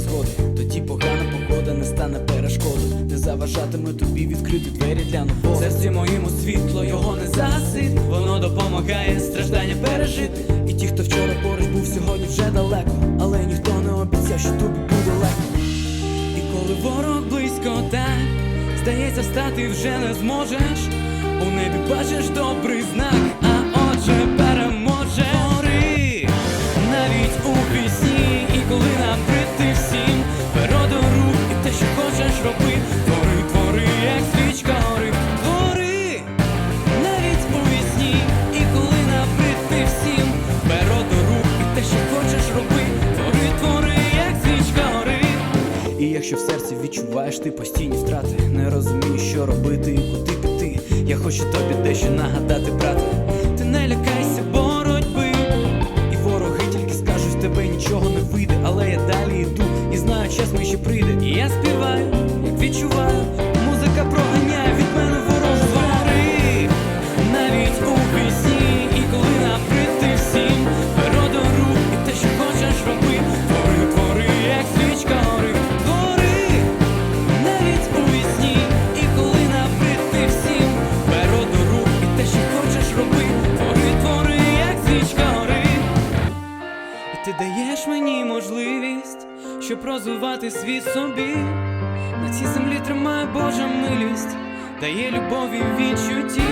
згоди. Тоді погана погода не стане перешкодою, не заважатиме тобі відкрити двері для нового. Серці моєму світло його не загасить. Воно допомагає страждання пережити. І ті, хто вчора поруч був сьогодні вже далеко, але ніхто не обіцяв, що тобі буде легко. І коли ворог близько так, здається, встати вже не зможеш. У небі бачиш добрий те, що хочеш роби, твори, твори, як свічка гори. І якщо в серці відчуваєш ти постійні втрати, не розумієш, що робити і куди піти. Я хочу тобі дещо нагадати, брате. Ти не лякайся боротьби, і вороги тільки скажуть, тебе нічого не вийде, але я далі йду і знаю, час мій ще прийде. І я співаю, як відчуваю, даєш мені можливість, щоб розвивати світ собі. На цій землі тримає Божа милість, дає любові відчутті,